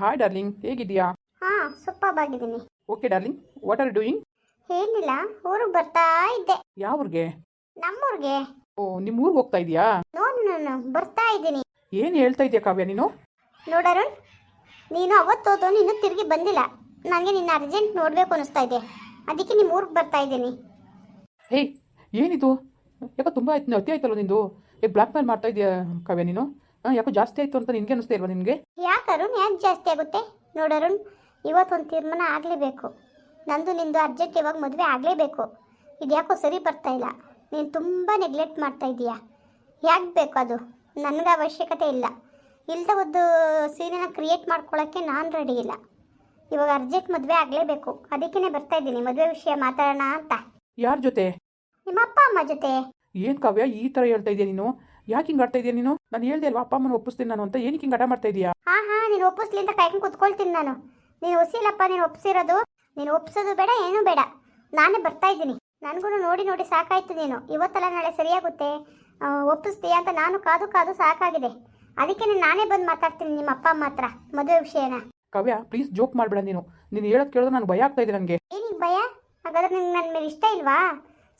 Hi darling ಹೇಗಿದೆಯಾ ಹಾ super ಆಗಿದ್ದೀನಿ okay darling what are doing ಏನಿಲ್ಲ ಊರಿಗೆ ಬರ್ತಾ ಇದ್ದೆ. ಯಾವ ಊರಿಗೆ? ನಮ್ಮ ಊರಿಗೆ ಓ ನಿಮ್ಮ ಊರಿಗೆ ಹೋಗ್ತಾ ಇದೀಯಾ ನೋ ನೋ, ನೋ ಬರ್ತಾ ಇದ್ದೀನಿ. ಏನು ಹೇಳ್ತಾ ಇದೀಯಾ ಕಾವ್ಯ ನೀನು? ನೋಡರುಣ್ ನೀನು ಅವತ್ತು ಅವತ್ತೋದು ನೀನು ತಿರುಗಿ ಬಂದಿಲ್ಲ. ನನಗೆ ನಿನ್ನ ಅರ್ಜೆಂಟ್ ನೋಡಬೇಕು ಅನಿಸ್ತಾ ಇದೆ. ಅದಕ್ಕೆ ನಿಮ್ಮ ಊರಿಗೆ ಬರ್ತಾ ಇದ್ದೀನಿ. ಏಯ್ ಏನಿದು? ಯಾಕೋ ತುಂಬ ಆಯ್ತು ಅತಿ ಆಯ್ತಲ್ಲ ನಿಂದು? ಏ ಬ್ಲ್ಯಾಕ್ ಮೇಲ್ ಮಾಡ್ತಾ ಇದೀಯಾ ಕಾವ್ಯ ನೀನು? ಯಾಕೋ ಜಾಸ್ತಿ ಆಯ್ತು ಅಂತ ನಿನ್ಗೆ ಅನಿಸ್ತಾ ಇಲ್ವಾ ನಿನಗೆ? ಯಾಕೆ ಅರುಣ್ ಯಾಕೆ ಜಾಸ್ತಿ ಆಗುತ್ತೆ? ನೋಡರುಣ್ ಇವತ್ತೊಂದು ತೀರ್ಮಾನ ಆಗಲೇಬೇಕು. ನಂದು ನಿಂದು ಅರ್ಜೆಂಟ್ ಇವಾಗ ಮದುವೆ ಆಗಲೇಬೇಕು. ಇದ್ಯಾಕೋ ಸರಿ ಬರ್ತಾ ಇಲ್ಲ. ನೀನು ತುಂಬ ನೆಗ್ಲೆಕ್ಟ್ ಮಾಡ್ತಾ ಇದೀಯಾ? ಯಾಕೆ ಬೇಕು ಅದು? ನನಗೆ ಅವಶ್ಯಕತೆ ಇಲ್ಲ. ಇಲ್ಲದ ಒಂದು ಸೀರೆನ ಕ್ರಿಯೇಟ್ ಮಾಡ್ಕೊಳ್ಳೋಕ್ಕೆ ನಾನು ರೆಡಿ ಇಲ್ಲ. ಇವಾಗ ಅರ್ಜೆಂಟ್ ಮದುವೆ ಆಗಲೇಬೇಕು. ಅದಕ್ಕೇ ಬರ್ತಾ ಇದ್ದೀನಿ. ಮದುವೆ ವಿಷಯ ಮಾತಾಡೋಣ ಅಂತ. ಯಾರ ಜೊತೆ? ನಿಮ್ಮ ಅಪ್ಪ ಅಮ್ಮ ಜೊತೆ? ಏನು ಕಾವ್ಯ ಈ ಥರ ಹೇಳ್ತಾ ಇದೆಯಾ ನೀನು? ಯಾಕೆ ಹಿಂಗೆ ಆಡ್ತಾ ಇದೀಯ ನೀನು? ನಾನು ಹೇಳ್ದೆ ಅಲ್ವಾ ಅಪ್ಪ ಅಮ್ಮನ ಒಪ್ಪಿಸ್ತೀನಿ ನಾನು ಅಂತ. ಏನಕ್ಕೆ ಹಿಂಗೆ ಆಟ ಮಾಡ್ತಾ ಇದೀಯಾ? ಹಾ ಹಾ ನೀನು ಒಪ್ಪಿಸ್ಲಿ ಅಂತ ಕಾಯ್ಕೊಂಡು ಕುತ್ಕೊಳ್ತೀನಿ ನಾನು. ನೀನು ಒಸಿಲಪ್ಪ ನೀನು ಒಪ್ಸಿರೋದು. ನೀನು ಒಪ್ಸೋದು ಬೇಡ ಏನೂ ಬೇಡ. ನಾನೇ ಬರ್ತಾ ಇದ್ದೀನಿ. ನನಗೂ ನೋಡಿ ನೋಡಿ ಸಾಕಾಯ್ತು ನೀನು. ಇವತ್ತಲ್ಲ ನಾಳೆ ಸರಿಯಾಗುತ್ತೆ. ಒಪ್ಪಿಸ್ತೀಯ ಅಂತ ನಾನು ಕಾದು ಕಾದು ಸಾಕಾಗಿದೆ. ಅದಕ್ಕೆ ನಾನೇ ಬಂದು ಮಾತಾಡ್ತೀನಿ ನಿಮ್ಮ ಅಪ್ಪ ಅಮ್ಮ ಹತ್ರ ಮದುವೆ ವಿಷಯನ. ಕವ್ಯಾ ಪ್ಲೀಸ್ ಜೋಕ್ ಮಾಡಬೇಡ ನೀನು. ನೀನು ಹೇಳೋದು ಕೇಳೋದು ನಾನು ಭಯ ಆಗ್ತಾ ಇದೆ ನನಗೆ ಏನಿಗೆ ಭಯ? ಹಾಗಾದ್ರೆ ನಿಂಗೆ ನನ್ನ ಮೇಲೆ ಇಷ್ಟ ಇಲ್ವಾ?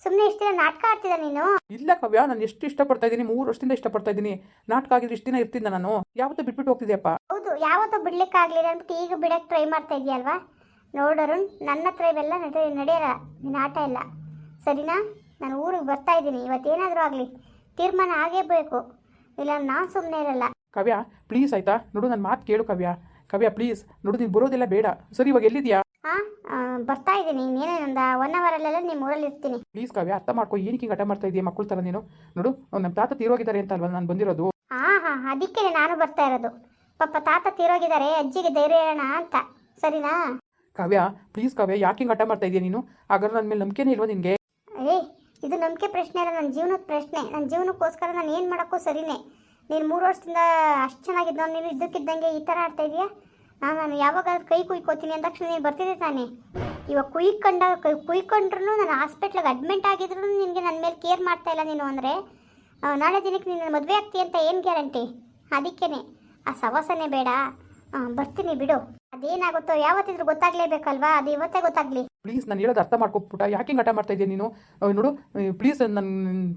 ಸುಮ್ಮನೆ ಇಷ್ಟು ದಿನ ನಾಟಕ ಆಡ್ತಿದ್ದ ನೀನು? ಇಲ್ಲ ಕವ್ಯ ನಾನು ಎಷ್ಟು ಇಷ್ಟಪಡ್ತಾ ಇದ್ದೀನಿ ಮೂರು ವರ್ಷದಿಂದ ಇಷ್ಟಪಡ್ತಾ ಇದ್ದೀನಿ. ನಾಟಕ ಆಗಿದ್ರೆ ಇಷ್ಟು ದಿನ ಇರ್ತಿದ್ದ ನಾನು. ಯಾವತ್ತೂ ಬಿಟ್ಬಿಟ್ಟು ಹೋಗ್ತಿದ್ಯಪ್ಪ. ಹೌದು ಯಾವತ್ತೂ ಬಿಡ್ಲಿಕ್ಕಾಗಲಿಲ್ಲ ಅಂದ್ಬಿಟ್ಟು ಈಗ ಬಿಡಕ್ಕೆ ಟ್ರೈ ಮಾಡ್ತಾ ಇದೆಯಲ್ವಾ? ನೋಡೋರು ನನ್ನ ಹತ್ರ ಇವೆಲ್ಲ ನಡೆ ನಡೆಯಲ್ಲ ನಿನ್ನ ಆಟ ಇಲ್ಲ ಸರಿನಾ? ನಾನು ಊರಿಗೆ ಬರ್ತಾ ಇದ್ದೀನಿ ಇವತ್ತೇನಾದರೂ ಆಗಲಿ. ತೀರ್ಮಾನ ಆಗೇ ಬೇಕು ಇಲ್ಲ ನಾನು ಸುಮ್ಮನೆ ಇರಲ್ಲ. ಕವ್ಯ ಪ್ಲೀಸ್ ಆಯ್ತಾ? ನೋಡು ನನ್ನ ಮಾತು ಕೇಳು ಕವ್ಯ. ಕವ್ಯ ಪ್ಲೀಸ್ ನೋಡು ನೀನು ಬರೋದಿಲ್ಲ ಬೇಡ. ಸರಿ ಇವಾಗ ಎಲ್ಲಿದ್ಯಾ ಹಾಂ ಬರ್ತಾ ಇದ್ದೀನಿ. ನೀನೇನಂದ? ಒಂದು ಒನ್ ಅವರಲ್ಲೆಲ್ಲ ನಿಮ್ಮ ಊರಲ್ಲಿ ಇರ್ತೀನಿ. ಪ್ಲೀಸ್ ಕಾವ್ಯ ಅರ್ಥ ಮಾಡ್ಕೊ. ಏನಕ್ಕೆ ಹಿಂಗೆ ಆಟ ಮಾಡ್ತಾ ಇದೆಯಾ ಮಕ್ಕಳ ಥರ ನೀನು? ನೋಡು ನಮ್ಮ ತಾತ ತೀರೋಗಿದ್ದಾರೆ ಅಂತ ಅಲ್ವಾ ನಾನು ಬಂದಿರೋದು? ಹಾಂ ಹಾಂ ಅದಕ್ಕೆ ನಾನು ಬರ್ತಾ ಇರೋದು. ಪಾಪ ತಾತ ತೀರೋಗಿದ್ದಾರೆ ಅಜ್ಜಿಗೆ ಧೈರ್ಯ ಹೇಳೋಣ ಅಂತ. ಸರಿನಾ? ಕಾವ್ಯ ಪ್ಲೀಸ್ ಕಾವ್ಯ ಯಾಕೆ ಹಿಂಗೆ ಹಠ ಮಾಡ್ತಾ ಇದೆಯಾ ನೀನು? ಹಾಗಾದ್ರೆ ನನ್ನ ಮೇಲೆ ನಂಬಿಕೆನೇ ಇಲ್ವಾ ನಿನಗೆ? ಏ ಇದು ನಂಬಿಕೆ ಪ್ರಶ್ನೆ ಅಲ್ಲ ನನ್ನ ಜೀವನದ ಪ್ರಶ್ನೆ. ನನ್ನ ಜೀವನಕ್ಕೋಸ್ಕರ ನಾನು ಏನು ಮಾಡೋಕ್ಕೂ ಸರಿನೇ. ನೀನು ಮೂರು ವರ್ಷದಿಂದ ಅಷ್ಟು ಚೆನ್ನಾಗಿದ್ದು ನೀನು ಇದ್ದಕ್ಕಿದ್ದಂಗೆ ಈ ಥರ ಆಡ್ತಾ ಇದೆಯಾ? ನಾನು ನಾನು ಯಾವಾಗ ಕೈ ಕುಯ್ಕೋತೀನಿ ಅಂದ ತಕ್ಷಣ ನೀನು ಬರ್ತಿದ್ದೆ ತಾನೇ. ಇವಾಗ ಕುಯ್ಕೊಂಡ ಕುಯ್ಕೊಂಡ್ರು ನಾನು ಹಾಸ್ಪಿಟ್ಲಿಗೆ ಅಡ್ಮಿಂಟ್ ಆಗಿದ್ರು ನಿನಗೆ ನನ್ನ ಮೇಲೆ ಕೇರ್ ಮಾಡ್ತಾ ಇಲ್ಲ ನೀನು ಅಂದರೆ ನಾಳೆ ದಿನಕ್ಕೆ ನೀನು ಮದುವೆ ಆಗ್ತೀಯ ಅಂತ ಏನು ಗ್ಯಾರಂಟಿ ಅದಕ್ಕೇನೆ. ಆ ಸವಾಸನೆ ಬೇಡ. ಬರ್ತೀನಿ ಬಿಡು. ಅದೇನಾಗುತ್ತೋ ಯಾವತ್ತಿದ್ರು ಗೊತ್ತಾಗ್ಲೇಬೇಕಲ್ವಾ? ಅದು ಇವತ್ತೇ ಗೊತ್ತಾಗ್ಲಿ. ಪ್ಲೀಸ್ ನಾನು ಹೇಳೋದು ಅರ್ಥ ಮಾಡ್ಕೊಬಿಟ್ಟ ಯಾಕೆ ಹಿಂಗೆ ಮಾಡ್ತಾ ಇದ್ದೀನಿ ನೀನು? ನೋಡು ಪ್ಲೀಸ್ ನನ್ನ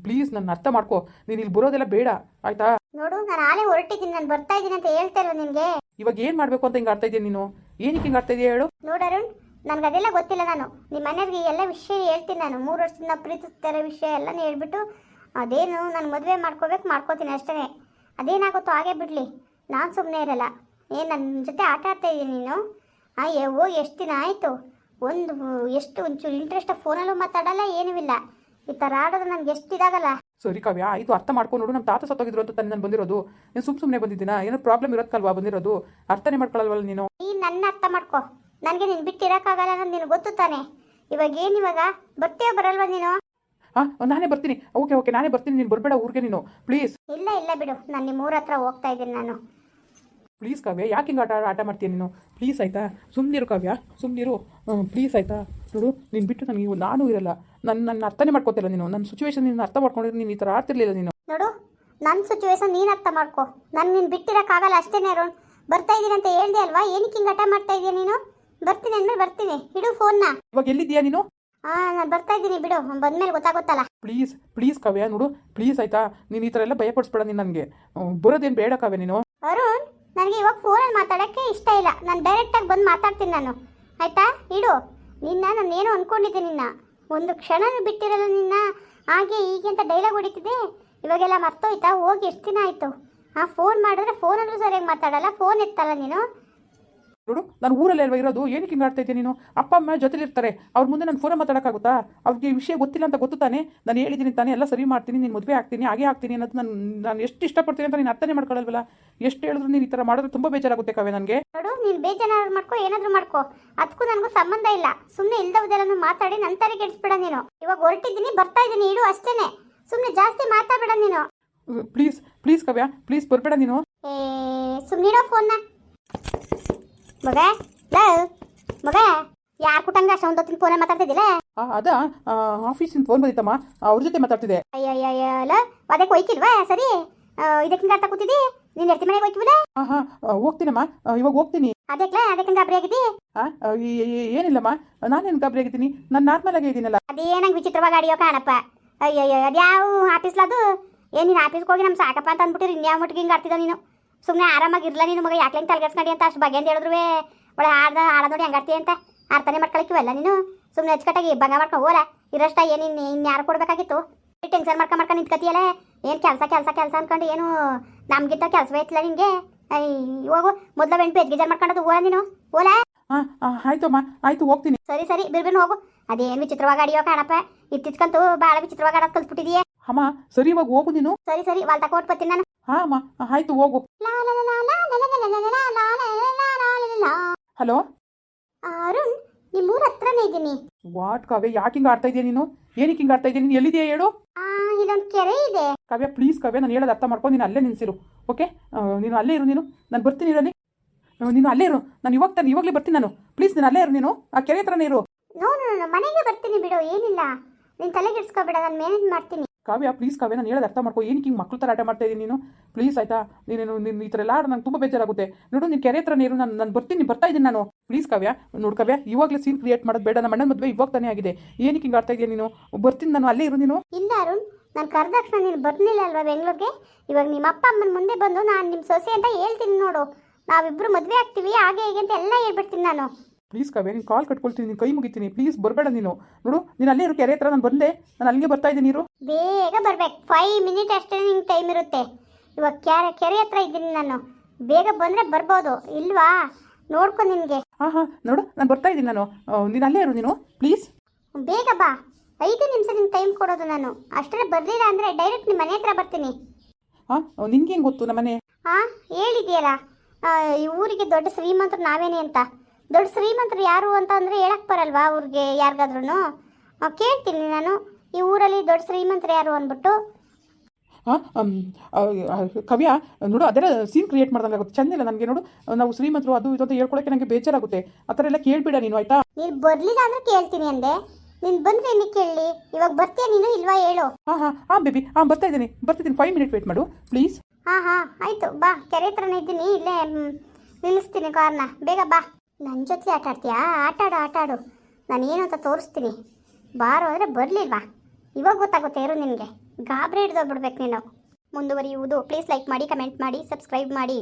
ಪ್ಲೀಸ್ ನನ್ನ ಅರ್ಥ ಮಾಡ್ಕೊ. ನೀನು ಇಲ್ಲಿ ಬರೋದೆಲ್ಲ ಬೇಡ. ಆಯ್ತಾ? ನೋಡು ನಾನು ಆಲೇ ಹೊರಟಿದ್ದೀನಿ. ನಾನು ಬರ್ತಾ ಇದ್ದೀನಿ ಅಂತ ಹೇಳ್ತಾ ಇಲ್ವ ನಿನಗೆ? ಇವಾಗ ಏನು ಮಾಡಬೇಕು ಅಂತ ಹಿಂಗೆ ಆಡ್ತಾ ಇದೆಯಾ ನೀನು? ಏನಕ್ಕೆ ಹಿಂಗೆ ಆಡ್ತಾ ಇದೆಯಾ ಹೇಳು? ನೋಡರುಣ್ ನನ್ಗೆ ಅದೆಲ್ಲ ಗೊತ್ತಿಲ್ಲ ನಾನು. ನಿಮ್ಮ ಮನೆಯವ್ರಿಗೆ ಎಲ್ಲ ವಿಷಯ ಹೇಳ್ತೀನಿ ನಾನು. ಮೂರು ವರ್ಷದಿಂದ ಪ್ರೀತಿಸ್ತಾರೆ ವಿಷಯ ಎಲ್ಲನೂ ಹೇಳ್ಬಿಟ್ಟು ಅದೇನು ನಾನು ಮದುವೆ ಮಾಡ್ಕೋಬೇಕು ಮಾಡ್ಕೋತೀನಿ ಅಷ್ಟೇ ಅದೇನಾಗುತ್ತೋ ಹಾಗೆ ಬಿಡ್ಲಿ. ನಾನು ಸುಮ್ಮನೆ ಇರಲ್ಲ. ಏ ನನ್ನ ಜೊತೆ ಆಟ ಆಡ್ತಾ ಇದ್ದೀನಿ ನೀನು? ಅಯ್ಯೋ ಎಷ್ಟು ದಿನ ಆಯಿತು? ಒಂದು, ಎಷ್ಟು ಒಂಚೂರು ಇಂಟ್ರೆಸ್ಟ್ ಫೋನಲ್ಲೂ ಮಾತಾಡಲ್ಲ, ಏನೂ ಇಲ್ಲ. ಈ ಥರ ಆಡೋದು ನನಗೆ ಎಷ್ಟು ಇದಾಗಲ್ಲ. ಸರಿ ಕಾವ್ಯ ಇದು ಅರ್ಥ ಮಾಡ್ಕೊಂಡು ನೋಡು. ನಮ್ಮ ತಾತ ಸತ್ತೋಗಿದ್ರು ಅಂತ ತಾನೇ ನಾನು ಬಂದಿರೋದು. ನೀನು ಸುಮ್ ಸುಮ್ಮನೆ ಬಂದಿದ್ದೀನ? ಏನೋ ಪ್ರಾಬ್ಲಮ್ ಇರೋಕ್ಕಲ್ವಾ ಬಂದಿರೋದು? ಅರ್ಥನೇ ಮಾಡ್ಕೊಳ್ಳಲ್ವಲ್ಲ ನೀನು? ನೀನು ನನ್ನ ಅರ್ಥ ಮಾಡ್ಕೊ. ನನಗೆ ನೀನು ಬಿಟ್ಟಿರೋಕ್ಕಾಗಲ್ಲ ಅನ್ನೋದು ನಿನಗೆ ಗೊತ್ತು ತಾನೆ. ಇವಾಗ ಏನು ಇವಾಗ? ಬರ್ತೀಯ ಬರಲ್ವಾ ನೀನು? ಹಾಂ ನಾನೇ ಬರ್ತೀನಿ. ಓಕೆ ಓಕೆ ನಾನೇ ಬರ್ತೀನಿ. ನೀನು ಬರಬೇಡ ಊರಿಗೆ ನೀನು. ಪ್ಲೀಸ್ ಇಲ್ಲ ಇಲ್ಲ ಬಿಡು. ನಾನು ನಿಮ್ಮ ಊರ ಹತ್ರ ಹೋಗ್ತಾ ಇದ್ದೀನಿ ನಾನು. ಪ್ಲೀಸ್ ಕಾವ್ಯ ಯಾಕೆ ಹಿಂಗೆ ಆಟ ಆಟ ಮಾಡ್ತೀಯ ನೀನು? ಪ್ಲೀಸ್ ಆಯಿತಾ? ಸುಮ್ಮನಿರು ಕಾವ್ಯ ಸುಮ್ಮನಿರು ಪ್ಲೀಸ್ ಆಯಿತಾ? ನೋಡು ನೀನು ಬಿಟ್ಟು ನನಗೆ ನಾನು ಇರಲ್ಲ. ನನ್ನ ನನ್ನ ಅರ್ಥನೇ ಮಾಡ್ಕೋತಿಲ್ಲ ನೀನು. ನನ್ನ ಸಿಚುವೇಶನ್ ನೀನು ಅರ್ಥ ಮಾಡ್ಕೊಂಡಿದ್ರೆ ನೀನು ಈ ಥರ ಆಡ್ತಿರ್ಲಿಲ್ಲ ನೀನು. ನೋಡು ನನ್ನ ಸಿಚುವೇಶನ್ ನೀನು ಅರ್ಥ ಮಾಡ್ಕೊ. ನಾನು ನೀನು ಬಿಟ್ಟಿರೋಕ್ಕಾಗಲ್ಲ ಅಷ್ಟೇನೇ ಅರುಣ್ ಬರ್ತಾ ಇದ್ದೀನಿ ಅಂತ ಹೇಳ್ದೆ ಅಲ್ವಾ? ಏನಕ್ಕೆ ಹಿಂಗೆ ಆಟ ಮಾಡ್ತಾ ಇದೀಯ ನೀನು? ಬರ್ತೀನಿ ಅಂದ್ಮೇಲೆ ಬರ್ತೀನಿ. ಇಡು ಫೋನ್ನ ಇವಾಗ ಎಲ್ಲಿದ್ದೀಯಾ ನೀನು? ಹಾಂ ನಾನು ಬರ್ತಾ ಇದ್ದೀನಿ ಬಿಡು. ಬಂದ್ಮೇಲೆ ಗೊತ್ತಾಗುತ್ತಲ್ಲ. ಪ್ಲೀಸ್ ಪ್ಲೀಸ್ ಕಾವ್ಯ ನೋಡು. ಪ್ಲೀಸ್ ಆಯಿತಾ? ನೀನು ಈ ಥರ ಎಲ್ಲ ಭಯಪಡಿಸ್ಬೇಡ ನೀನು ನನಗೆ. ಬರೋದೇನು ಬೇಡ ಕಾವ್ಯ ನೀನು. ಅರುಣ್ ನನಗೆ ಇವಾಗ ಫೋನಲ್ಲಿ ಮಾತಾಡೋಕ್ಕೆ ಇಷ್ಟ ಇಲ್ಲ. ನಾನು ಡೈರೆಕ್ಟಾಗಿ ಬಂದು ಮಾತಾಡ್ತೀನಿ ನಾನು. ಆಯಿತಾ? ಇಡು. ನಿನ್ನ ನಾನು ಏನೋ ಅಂದ್ಕೊಂಡಿದ್ದೆ ನಿನ್ನ. ಒಂದು ಕ್ಷಣನೂ ಬಿಟ್ಟಿರಲ್ಲ ನಿನ್ನ. ಹಾಗೆ ಹೀಗೆ ಅಂತ ಡೈಲಾಗ್ ಹೊಡಿತಿದ್ದೆ. ಇವಾಗೆಲ್ಲ ಮರ್ತೋಯ್ತಾ? ಹೋಗಿ ಎಷ್ಟು ದಿನ ಆಯಿತು? ಹಾಂ ಫೋನ್ ಮಾಡಿದ್ರೆ ಫೋನಲ್ಲೂ ಸರಿಯಾಗಿ ಮಾತಾಡಲ್ಲ. ಫೋನ್ ಎತ್ತಲ್ಲ ನೀನು? ನೋಡು ನಾನು ಊರಲ್ಲಿ ಅಲ್ವಾ ಇರೋದು? ಏನಕ್ಕೆ ಹಿಂಗೆ ಆಡ್ತಾ ಇದ್ದೀನಿ ನೀನು? ಅಪ್ಪ ಅಮ್ಮ ಜೊತೆಲಿರ್ತಾರೆ. ಅವ್ರ ಮುಂದೆ ನಾನು ಫೋನ್ ಮಾತಾಡೋಕ್ಕಾಗುತ್ತಾ? ಅವ್ರಿಗೆ ಈ ವಿಷಯ ಗೊತ್ತಿಲ್ಲ ಅಂತ ಗೊತ್ತು ತಾನೆ ನಾನು ಹೇಳಿದ್ದೀನಿ ತಾನೇ ಎಲ್ಲ ಸರಿ ಮಾಡ್ತೀನಿ ನೀನು ಮದುವೆ ಆಗ್ತೀನಿ ಹಾಗೆ ಆಗ್ತೀನಿ ಅನ್ನೋದು ನಾನು ನಾನು ಎಷ್ಟು ಇಷ್ಟಪಡ್ತೀನಿ ಅಂತ ನೀನು ಅರ್ಥನೇ ಮಾಡ್ಕೊಳ್ಳಲ್ವಲ್ಲ ಎಷ್ಟು ಹೇಳಿದ್ರು ನೀನು ಈ ಥರ ಮಾಡಿದ್ರೆ ತುಂಬ ಬೇಜಾರಾಗುತ್ತೆ ಕವೆ ನನಗೆ. ನೋಡು ನೀನು ಬೇಜಾರು ಮಾಡ್ಕೋ ಏನಾದರೂ ಮಾಡ್ಕೋ. ಅದಕ್ಕೂ ನನಗೂ ಸಂಬಂಧ ಇಲ್ಲ. ಸುಮ್ಮನೆ ಇಲ್ದವುದೆಲ್ಲ ಮಾತಾಡಿ ನಂತರ ಕೆಡಿಸ್ಬೇಡ ನೀನು. ಇವಾಗ ಹೊರಟಿದ್ದೀನಿ ಬರ್ತಾ ಇದ್ದೀನಿ ಇಡು ಅಷ್ಟೇನೆ. ಸುಮ್ಮನೆ ಜಾಸ್ತಿ ಮಾತಾಡಬೇಡ ನೀನು. ಪ್ಲೀಸ್ ಪ್ಲೀಸ್ ಕವ್ಯ ಪ್ಲೀಸ್ ಬರಬೇಡ ನೀನು. ಸುಮ್ಮನೆ ಸುಮ್ಮನಿಡೋ ಫೋನ್ನ. ಮಗ? ಲವ್ ಮಗ ಯಾರ್ ಕುಟಂಗ ಅಷ್ಟೊಂದು ಹೊತ್ತಿನ ಫೋನ್ ಮಾತಾಡ್ತಿದ್ದಿಲ್ಲ? ಆ, ಅದ ಆಫೀಸಿನ ಫೋನ್ ಬಂದಿತ್ತಮ್ಮ. ಅವ್ರ ಜೊತೆ ಮಾತಾಡ್ತಿದ್ದೆ. ಅಯ್ಯೋ ಅಯ್ಯೋ ಅಯ್ಯೋ ಅಲ್ಲ ಅದಕ್ಕೆ ಒಯ್ಕಿಲ್ವಾ ಸರಿ ಇದಕ್ಕಿಂತ ಅರ್ಥ ಕೂತಿದ್ದಿ? ನೀನ್ ಎರ್ತಿ ಮನೆಗೆ ಹೋಗ್ತೀವಿಲ್ಲ ಹಾಂ ಹಾಂ ಹೋಗ್ತೀನಮ್ಮ. ಆ, ಇವಾಗ ಹೋಗ್ತೀನಿ. ಅದಕ್ಕೆ ಅದಕ್ಕೆ ಗಾಬರಿ ಆಗಿದ್ದಿ? ಹಾಂ ಏನಿಲ್ಲಮ್ಮ. ನಾನೇನು ಗಾಬರಿ ಆಗಿದ್ದೀನಿ? ನಾನು ನಾರ್ಮಲ್ ಆಗೇ ಇದ್ದೀನಲ್ಲ ಅದೇನಂಗ್ ವಿಚಿತ್ರವಾಗಿ ಆಡಿಯೋ ಕಾಣಪ್ಪ. ಅಯ್ಯಯ್ಯೋ ಅದ್ಯಾವ ಆಫೀಸ್ಲದು? ಏನ್ ನೀನು ಆಫೀಸ್ಗೆ ಹೋಗಿ ನಮ್ ಸಾಕಪ್ಪ ಅಂತ ಅಂದ್ಬಿಟ್ಟಿರಿ ಇನ್ಯಾವ ಮಟ್ಟಿಗೆ ಹಿಂಗೆ ಆಡ್ತಿದ್ದ ನೀನು? ಸುಮ್ಮನೆ ಆರಾಮಾಗಿರ್ಲ ನೀನು ಮಗ ಯಾಕೆ ತಲೆಗೆಡ್ಸ್ಕೊಂಡಿ ಅಂತ ಅಷ್ಟು ಅಂತ ಹೇಳಿದ್ರು ಒಳ್ಳೆ ಆಡ್ದ ಆಡ ನೋಡಿ ಹಂಗಾಡ್ತಿ ಅಂತ ಅರ್ಥನೇ ಮಾಡ್ಕೊಳಕ್ಕಿವಲ್ಲ ನೀನು. ಸುಮ್ಮನೆ ಅಚ್ಚುಕಟ್ಟಾಗಿ ಭಂಗ ಮಾಡ್ಕೊಂಡು ಹೋಲ ಇರಷ್ಟ ಇನ್ನು ಯಾರು ಕೊಡಬೇಕಾಗಿತ್ತು? ಟೆನ್ಷನ್ ಮಾಡ್ಕೊಂಡು ಮಾಡ್ಕೊಂಡು ನಿಂತ್ಕತಿಯಲ್ಲ? ಏನು ಕೆಲಸ ಕೆಲಸ ಕೆಲಸ ಅನ್ಕೊಂಡು ಏನು ನಮಗಿಂತ ಕೆಲಸವೇ ಇತ್ತಲ್ಲ ನಿಂಗೆ? ಇವಾಗ ಹೋಗು. ಮೊದಲ ಬೆಂಟು ಗಿಜಾರ್ ಮಾಡ್ಕೊಂಡು ಓಲ ನೀನು. ಓಲ ಹಾಂ ಆಯ್ತು ಅಮ್ಮ ಆಯ್ತು ಹೋಗ್ತೀನಿ. ಸರಿ ಸರಿ ಬಿರ್ಬಿನ್ ಹೋಗು. ಅದೇನು ವಿಚಿತ್ರವಾಗಿ ಅಡಿಯೋ ಕಾಣಪ್ಪ. ಇತ್ತಿತ್ಕಂತೂ ಭಾಳ ವಿಚಿತ್ರವಾಗಿ ಆಡೋದು ಕಲ್ಸ್ಬಿಟ್ಟಿದೆಯೇ. ಅಮ್ಮ ಸರಿ ಇವಾಗ ಹೋಗು ನೀನು. ಸರಿ ಸರಿ ವಾಲ್ತಾ ಕೊಟ್ಟು ಬರ್ತೀನಿ ನಾನು. ಹಾಂ ಅಮ್ಮ ಆಯ್ತು ಹೋಗು ಹಲೋ ಅರುಣ್ ನಿಮ್ಮೂರ ಹತ್ರನೇ ಇದ್ದೀನಿ ವಾಟ್ ಕಾವ್ಯ ಯಾಕೆ ಹಿಂಗೆ ಆಡ್ತಾ ಇದೀಯ ನೀನು ಏನಕ್ಕೆ ಹಿಂಗೆ ಆಡ್ತಾ ಇದೀಯ ನೀನು ಎಲ್ಲಿದೆಯಾ ಹೇಳು ಇಲ್ಲೊಂದು ಕೆರೆ ಇದೆ ಕಾವ್ಯ ಪ್ಲೀಸ್ ಕಾವ್ಯ ನಾನು ಹೇಳೋದು ಅರ್ಥ ಮಾಡ್ಕೊಂಡು ನೀನು ಅಲ್ಲೇ ನಿಲ್ಸಿರು ಓಕೆ ನೀನು ಅಲ್ಲೇ ಇರು ನೀನು ನಾನು ಬರ್ತೀನಿ ಇರಲಿ ನೀನು ಅಲ್ಲೇ ಇರು ನಾನು ಇವಾಗ ತಾನೆ ಇವಾಗಲೇ ಬರ್ತೀನಿ ನಾನು ಪ್ಲೀಸ್ ನೀನು ಅಲ್ಲೇ ಇರು ನೀನು ಆ ಕೆರೆ ಹತ್ರನೇ ಇರು ನೋ ನೋ ನೋ, ಮನೆಗೆ ಬರ್ತೀನಿ ಬಿಡು ಏನಿಲ್ಲ ನೀನು ತಲೆಗೆಡ್ಸ್ಕೊಬೇಡ ನಾನು ಮ್ಯಾನೇಜ್ ಮಾಡ್ತೀನಿ ಕಾವ್ಯ ಪ್ಲೀಸ್ ಕಾವ್ಯ ನಾನು ಹೇಳೋದು ಅರ್ಥ ಮಾಡ್ಕೊ. ಏನಕ್ಕೆ ಹಿಂಗೆ ಮಕ್ಕಳು ಥರ ಆಟ ಮಾಡ್ತಾ ಇದ್ದೀನಿ ನೀನು? ಪ್ಲೀಸ್ ಆಯ್ತಾ? ನೀನು ನಿನ್ನ ಈ ಥರ ಎಲ್ಲ ಆಡ ನಂಗೆ ತುಂಬ ಬೇಜಾರಾಗುತ್ತೆ. ನೋಡು, ನೀನು ಕೆರೆ ಹತ್ರ ನೀರು, ನಾನು ನಾನು ಬರ್ತೀನಿ ಬರ್ತಾ ಇದ್ದೀನಿ ನಾನು. ಪ್ಲೀಸ್ ಕಾವ್ಯ, ನೋಡು ಕಾವ್ಯ, ಇವಾಗಲೇ ಸೀನ್ ಕ್ರಿಯೇಟ್ ಮಾಡೋದು ಬೇಡ. ನಮ್ಮ ಅಣ್ಣನ ಮದುವೆ ಇವಾಗ ತಾನೇ ಆಗಿದೆ. ಏನಕ್ಕೆ ಹಿಂಗೆ ಆಡ್ತಾ ಇದೆಯಾ ನೀನು? ಬರ್ತೀನಿ ನಾನು, ಅಲ್ಲೇ ಇರು ನೀನು. ಇಲ್ಲ ಅರುಣ್, ನಾನು ಕರೆದಾಕ್ಷಣ ನೀನು ಬರ್ಲಿಲ್ಲ ಅಲ್ವಾ ಬೆಂಗಳೂರಿಗೆ? ಇವಾಗ ನಿಮ್ಮ ಅಪ್ಪ, ಅಮ್ಮನ ಮುಂದೆ ಬಂದು ನಾನು ನಿಮ್ಮ ಸೊಸೆ ಅಂತ ಹೇಳ್ತೀನಿ ನೋಡು. ನಾವಿಬ್ಬರು ಮದುವೆ ಆಗ್ತೀವಿ, ಹಾಗೆ ಹೀಗೆ ಅಂತ ಎಲ್ಲ ಹೇಳ್ಬಿಡ್ತೀನಿ ನಾನು. ಪ್ಲೀಸ್ ಕಾವ್ಯ ನೀನು ಕಾಲ್ ಕಟ್ಕೊಳ್ತೀನಿ ನೀನು ಕೈ ಮುಗಿತೀನಿ. ಪ್ಲೀಸ್ ಬರಬೇಡ ನೀನು. ನೋಡು ನೀನು ಅಲ್ಲೇ ಇರು ಕೆರೆ ಹತ್ರ ನಾನು ಬಂದೆ. ನಾನು ಅಲ್ಲಿಗೆ ಬರ್ತಾ ಇದ್ದೀನಿ ನೀರು ಬೇಗ ಬರ್ಬೇಕು. ಫೈವ್ ಮಿನಿಟ್ ಅಷ್ಟೇ ನಿಂಗೆ ಟೈಮ್ ಇರುತ್ತೆ. ಇವಾಗ ಕೆರೆ ಕೆರೆ ಹತ್ರ ಇದ್ದೀನಿ ನಾನು. ಬೇಗ ಬಂದರೆ ಬರ್ಬೋದು ಇಲ್ವಾ? ನೋಡ್ಕೊ ನಿನಗೆ. ಹಾಂ ಹಾಂ ನೋಡು ನಾನು ಬರ್ತಾ ಇದ್ದೀನಿ ನಾನು. ನೀನು ಅಲ್ಲೇ ಇರು ನೀನು. ಪ್ಲೀಸ್ ಬೇಗ ಬಾ. ಐದು ನಿಮಿಷ ನಿಂಗೆ ಟೈಮ್ ಕೊಡೋದು ನಾನು. ಅಷ್ಟರಲ್ಲಿ ಬರಲಿಲ್ಲ ಅಂದರೆ ಡೈರೆಕ್ಟ್ ನಿಮ್ಮ ಮನೆ ಹತ್ರ ಬರ್ತೀನಿ. ಹಾಂ ನಿನ್ಗೆ ಹೆಂಗೆ ಗೊತ್ತು ನಮ್ಮನೆ? ಹಾಂ ಹೇಳಿದೆಯಲ್ಲ. ಈ ಊರಿಗೆ ದೊಡ್ಡ ಶ್ರೀಮಂತರು ನಾವೇನೆ ಅಂತ. ದೊಡ್ಡ ಶ್ರೀಮಂತರು ಯಾರು ಅಂತ ಅಂದರೆ ಹೇಳಕ್ಕೆ ಬರಲ್ವಾ ಅವ್ರಿಗೆ ಯಾರಿಗಾದ್ರೂ ಕೇಳ್ತೀನಿ ನಾನು. ಈ ಊರಲ್ಲಿ ದೊಡ್ಡ ಶ್ರೀಮಂತರು ಯಾರು ಅಂದ್ಬಿಟ್ಟು? ಕವ್ಯ ನೋಡು ಅದೆಲ್ಲ ಸೀನ್ ಕ್ರಿಯೇಟ್ ಮಾಡ್ದಂಗೆ ಆಗುತ್ತೆ. ಚಂದಿಲ್ಲ ನನಗೆ ನೋಡು. ನಾವು ಶ್ರೀಮಂತರು ಅದು ಇದು ಅಂತ ಹೇಳ್ಕೊಳಕ್ಕೆ ನನಗೆ ಬೇಜಾರಾಗುತ್ತೆ. ಆ ಥರ ಎಲ್ಲ ಕೇಳ್ಬೇಡ ನೀನು ಆಯ್ತಾ? ನೀನು ಬರಲಿಲ್ಲ ಅಂದ್ರೆ ಕೇಳ್ತೀನಿ ಅಂದೆ. ನೀನು ಬಂದ್ರೆ ನೀನು ಕೇಳಿ ಇವಾಗ ಬರ್ತೀಯ ನೀನು ಇಲ್ವಾ ಹೇಳು. ಹಾಂ ಹಾಂ ಹಾಂ ಬೇಬಿ ಹಾಂ ಬರ್ತಾ ಇದ್ದೀನಿ. ಬರ್ತಿದ್ದೀನಿ ಫೈವ್ ಮಿನಿಟ್ ವೇಟ್ ಮಾಡು ಪ್ಲೀಸ್ ಹಾಂ ಹಾಂ ಆಯಿತು. ಬಾ ಕೆರೆ ಹತ್ರನೇ ಇದ್ದೀನಿ. ಇಲ್ಲೇ ನಿಲ್ಲಿಸ್ತೀನಿ ಕಾರ್ನ. ಬೇಗ ಬಾ. ನನ್ನ ಜೊತೆ ಆಟ ಆಡ್ತೀಯಾ? ಆಟಾಡು ಆಟಾಡು ನಾನು ಏನು ಅಂತ ತೋರಿಸ್ತೀನಿ. ಬಾರೋ ಅಂದರೆ ಬರಲಿಲ್ವಾ? ಇವಾಗ ಗೊತ್ತಾಗುತ್ತೆ ಇರು ನಿನಗೆ. ಗಾಬರಿ ಹಿಡ್ದೋಗ್ಬಿಡ್ಬೇಕು ನೀನು. ಮುಂದುವರಿಯುವುದು. ಪ್ಲೀಸ್ ಲೈಕ್ ಮಾಡಿ ಕಮೆಂಟ್ ಮಾಡಿ ಸಬ್ಸ್ಕ್ರೈಬ್ ಮಾಡಿ.